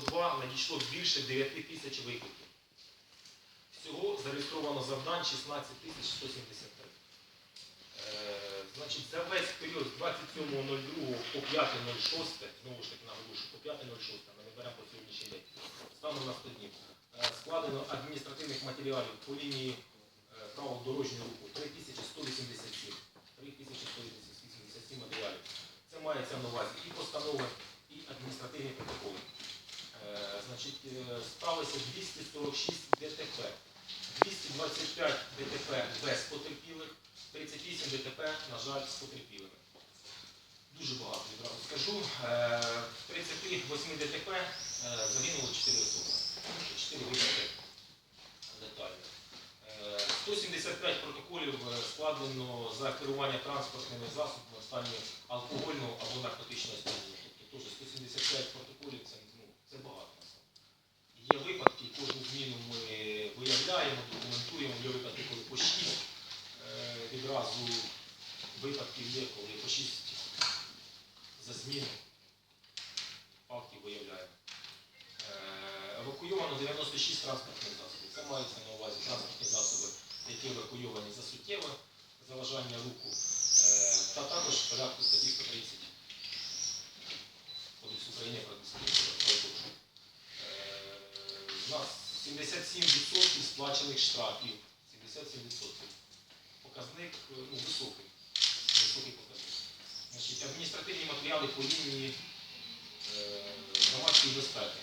102 надійшло більше 9 тисяч викликів. Всього зареєстровано завдань 16 тисяч 173. Е, Значить, за весь період з 27.02 по 5.06, знову ж таки наголошую, по 5.06, ми не беремо по сьогоднішній день, станом на 100 днів, е, складено адміністративних матеріалів по лінії е, правил дорожнього руху 3187. 3187 матеріалів. Це мається на увазі і постанови, і адміністративні протоколи. Е, Значить, е, сталося 246 ДТП, 225 ДТП без потерпілих, 38 ДТП, на жаль, з потерпілими. Дуже багато відразу скажу. Е, В 38 ДТП загинуло 4 особи. 4 випадки детально. Е, 175 протоколів складено за керування транспортними засобами в стані алкогольного або наркотичного сп'яніння. Тобто 175 протоколів це, ну, це багато. насправді. Є випадки, кожну ми виявляємо, документуємо, є випадки, коли по 6 е, відразу випадків є, коли по 6 за зміну фактів виявляємо. Е, Евакуйовано 96 транспортних засобів. Це мається на увазі транспортні засоби, які евакуйовані за суттєве заважання руху, е, та також в порядку статті 130 Кодексу України про адміністративне 77% сплачених штрафів. 77%. Показник е, ну, високий. Високий показник. Значить, адміністративні матеріали по лінії е, громадської безпеки.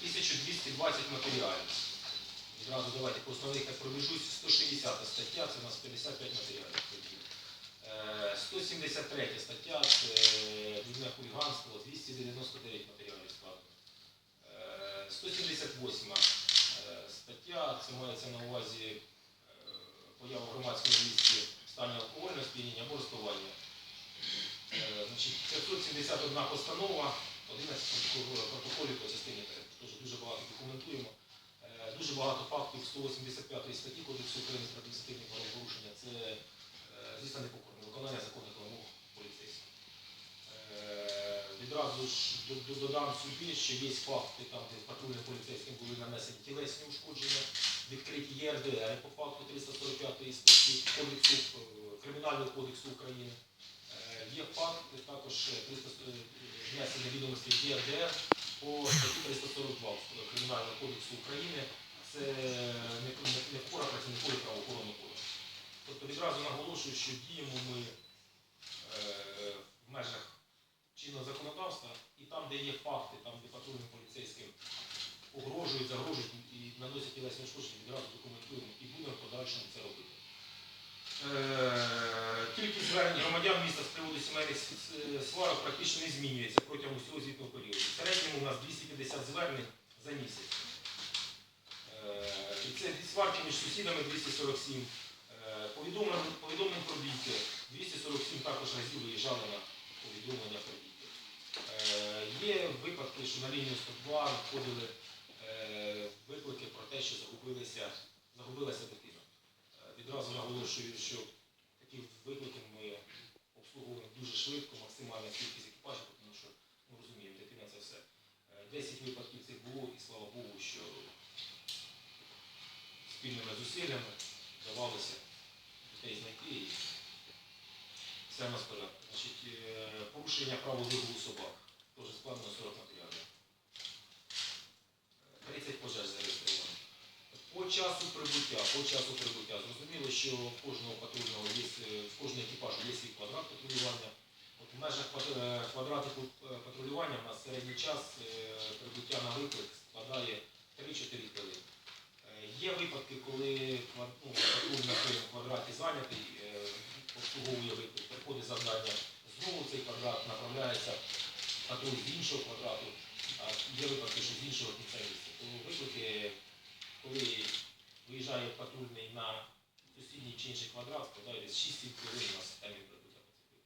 1220 матеріалів. Відразу давайте по основних так пробіжусь. 160 стаття, це у нас 55 матеріалів. Е, 173 стаття, це дрібне хуліганство, 299 матеріалів складено. Е, 178 е, стаття, це мається на увазі е, поява в громадському місці стані алкогольного сп'яніння або розпивання. Е, Значить, 571 постанова, 11 протоколів по частині 3. Дуже багато документуємо. Е, Дуже багато фактів 185 статті Кодексу України про адміністративні правопорушення. Це, е, звісно, непокорне виконання законних вимог поліцейських. Е, Відразу ж до- додам собі, що є факти, там, де патрульним поліцейським були нанесені тілесні ушкодження, відкриті ЄРДР по факту 345 статті Кодексу, е, Кримінального кодексу України. Е, Є факт також е, 300, внесення відомості ЄРДР по статті 342 Кримінального кодексу України. Це не, впора працівникові правоохоронного кодексу. Тобто відразу наголошую, що діємо ми е, в межах чинного законодавства і там, де є факти, там, де патрульним поліцейським погрожують, загрожують і наносять тілесні ушкодження, відразу документуємо і будемо подальшому це робити. Е, Кількість звернень громадян міста з приводу сімейних сварок практично не змінюється протягом усього звітного періоду. В середньому у нас 250 звернень за місяць. Е, це сварки між сусідами 247. Е, Повідомлень, про бійки 247 також разів виїжджали на повідомлення про Є випадки, що на лінію 102 надходили е, виклики про те, що загубилися, загубилася дитина. Е, Відразу наголошую, що такі виклики ми обслуговуємо дуже швидко, максимальна кількість екіпажів, тому що ми розуміємо, дитина це все. Е, 10 випадків цих було, і слава Богу, що спільними зусиллями вдавалося дітей знайти і все в нас порушення правил вигулу собак. Теж складено 40 матеріалів. Е, 30 пожеж зареєстровано. По часу прибуття, по часу прибуття. Зрозуміло, що в кожного патрульного є, е, в кожного екіпажу є свій квадрат патрулювання. От в межах е, квадрату е, патрулювання у нас середній час прибуття на виклик складає 3-4 хвилини. Є випадки, коли ну, патруль на своєму квадраті зайнятий, обслуговує виклик, приходить завдання, знову цей квадрат направляється патруль з іншого квадрату, а є випадки, що з іншого кінця місця. Виклики, коли виїжджає патрульний на сусідній чи інший квадрат, складає десь 6 хвилин у нас термін прибуття по.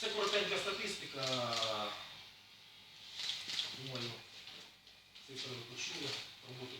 Це коротенька статистика. Думаю, цифри ви почули, роботу